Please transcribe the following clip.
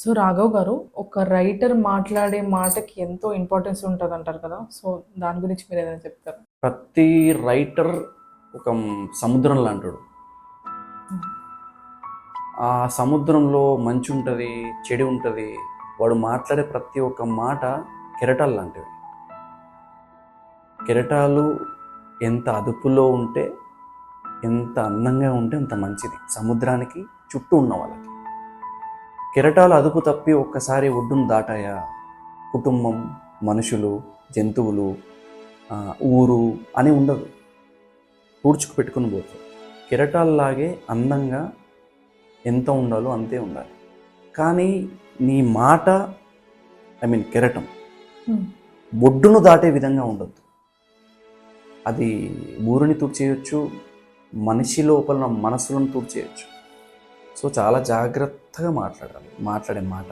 So Raghav గారు ఒక writer మాట్లాడే మాటకి ఎంతో ఇంపార్టెన్స్ ఉంటుంది అంటారు కదా? సో దాని గురించి మీరు ఏదైనా చెప్తారు? ప్రతి రైటర్ ఒక సముద్రం లాంటాడు. ఆ సముద్రంలో మంచి ఉంటుంది చెడు ఉంటుంది వాడు మాట్లాడే ప్రతి ఒక్క మాట కెరటాలు లాంటివి. కెరటాలు ఎంత అదుపులో ఉంటే ఎంత అందంగా ఉంటే అంత మంచిది. సముద్రానికి చుట్టూ ఉన్న వాళ్ళకి. కెరటాలు అదుపు తప్పి ఒక్కసారి ఒడ్డును దాటాయా? కుటుంబం మనుషులు జంతువులు ఊరు అని ఉండదు. పూడ్చుకు పెట్టుకుని పోతారు కెరటాల్లాగే అందంగా ఎంత ఉండాలో అంతే ఉండాలి. కానీ నీ మాట ఐ మీన్ కెరటం. బొడ్డును దాటే విధంగా ఉండొద్దు. అది ఊరిని తుడిచేయచ్చు మనిషి లోపల మనసులను తుడిచేయచ్చు. సో చాలా జాగ్రత్తగా మాట్లాడాలి మాట్లాడే మాట.